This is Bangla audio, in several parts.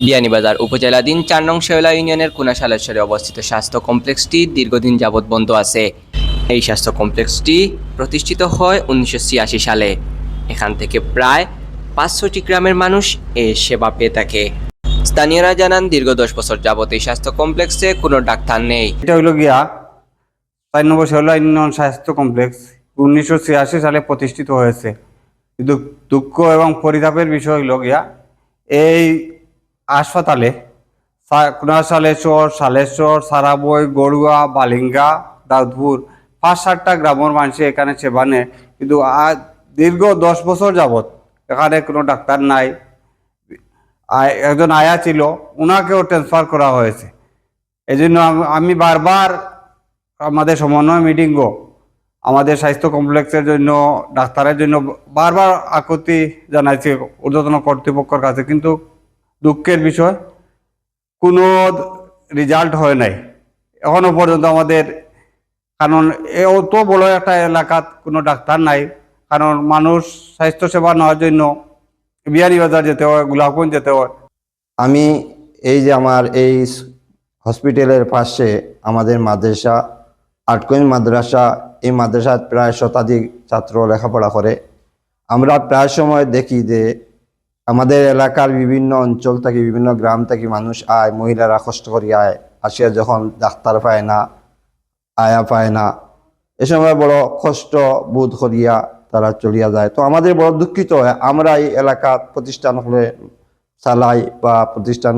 বিয়ানীবাজার উপজেলাধীন চার নং শেওলা ইউনিয়নের কুনাশালেশ্বরে অবস্থিত স্বাস্থ্য কমপ্লেক্সটি দীর্ঘদিন যাবৎ বন্ধ আছে। এই স্বাস্থ্য কমপ্লেক্সটি প্রতিষ্ঠিত হয় উনিশশো ছিয়াশি সালে। এখান থেকে প্রায় পাঁচশোটি গ্রামের মানুষ এ সেবা পেয়ে থাকে। স্থানীয়রা জানান, দীর্ঘ দশ বছর যাবৎ এই স্বাস্থ্য কমপ্লেক্সে কোনো ডাক্তার নেই। এটা হইল গিয়া চার নম্বর শেওলা ইউনিয়ন স্বাস্থ্য কমপ্লেক্স। উনিশশো ছিয়াশি সালে প্রতিষ্ঠিত হয়েছে। দুঃখ এবং পরিতাপের বিষয় হইল গিয়া এই হাসপাতালে। কুনাশালেশ্বর, সালেশ্বর, সারাবই, গড়ুয়া, বালিঙ্গা, দাউদপুর পাঁচ সাতটা গ্রামের মানুষ এখানে সেবা নেয়। কিন্তু আজ দীর্ঘ দশ বছর যাবত এখানে কোনো ডাক্তার নাই। একজন আয়া ছিল ওনাকেও ট্রান্সফার করা হয়েছে। এই জন্য আমি বারবার আমাদের সমন্বয় মিটিংও আমাদের স্বাস্থ্য কমপ্লেক্সের জন্য, ডাক্তারের জন্য বারবার আকুতি জানাইছি, ঊর্ধ্বতন কর্তৃপক্ষের কাছে। কিন্তু দুঃখের বিষয়। কোনো রেজাল্ট হয় নাই। এখনও পর্যন্ত আমাদের কারণ অত বড় একটা এলাকাত কোনো ডাক্তার নাই। কারণ মানুষ স্বাস্থ্য সেবা নেওয়ার জন্য বিয়ানীবাজার যেতে হয়, গোলাপগঞ্জ যেতে হয়। আমি এই যে আমার এই হসপিটালের পাশে আমাদের মাদ্রাসা আটকইন মাদ্রাসা, এই মাদ্রাসায় প্রায় শতাধিক ছাত্র লেখাপড়া করে। আমরা প্রায় সময় দেখি যে আমাদের এলাকার বিভিন্ন অঞ্চল থেকে, বিভিন্ন গ্রাম থেকে মানুষ আয়, মহিলারা কষ্ট করি আয়। আসিয়া যখন ডাক্তার পায় না, আয়া পায় না, এ সময় বড় কষ্ট বোধ করিয়া তারা চলিয়া যায়। তো আমাদের বড় দুঃখিত হয় আমরা এই এলাকা প্রতিষ্ঠান হলে চালাই বা প্রতিষ্ঠান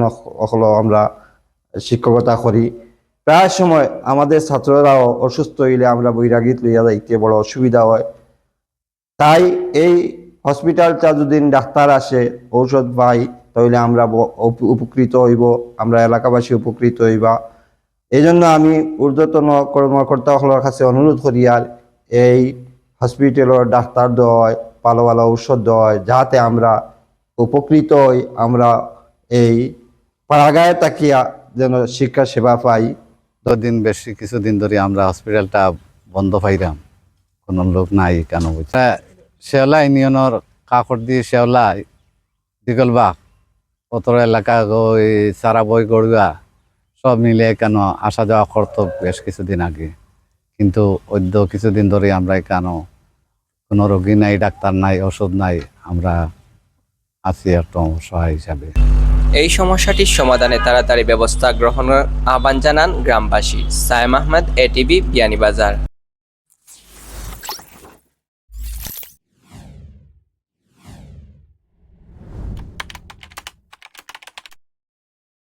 হলো আমরা শিক্ষকতা করি। প্রায় সময় আমাদের ছাত্ররাও অসুস্থ হইলে আমরা বৈরাগীত লইয়া যাইতে বড় অসুবিধা হয়। তাই এই হসপিটালটা যদি ডাক্তার আসে ঔষধ পাই তাহলে আমরা উপকৃত হইব আমরা এলাকাবাসী উপকৃত হইবা। এই জন্য আমি ঊর্ধ্বতন কর্মকর্তাসকলের কাছে অনুরোধ করি আর এই হসপিটালের ডাক্তার দেওয়ায় ভালো ভালো ঔষধ দেওয়ায় যাতে আমরা উপকৃত হই আমরা এই পাড়াগায়ে তাকিয়া যেন শিক্ষা সেবা পাই। দিন বেশি কিছুদিন ধরে আমরা হসপিটালটা বন্ধ পাইলাম কোনো লোক নাই কেন বুঝছে শেওলা ইউনিয়নের কাকর দিয়ে শেওলা দীগলবাগ অতর এলাকা ওই সারা বই গড়ুয়া সব মিলে কেন আসা যাওয়া করতো বেশ কিছুদিন আগে। কিন্তু অদ্য কিছুদিন ধরে আমরা কেন কোনো রোগী নাই ডাক্তার নাই ওষুধ নাই, আমরা আছি একটা অসহায় হিসাবে এই সমস্যাটির সমাধানে তাড়াতাড়ি ব্যবস্থা গ্রহণের আহ্বান জানান গ্রামবাসী সায়েম আহমেদ এটিভি বিয়ানীবাজার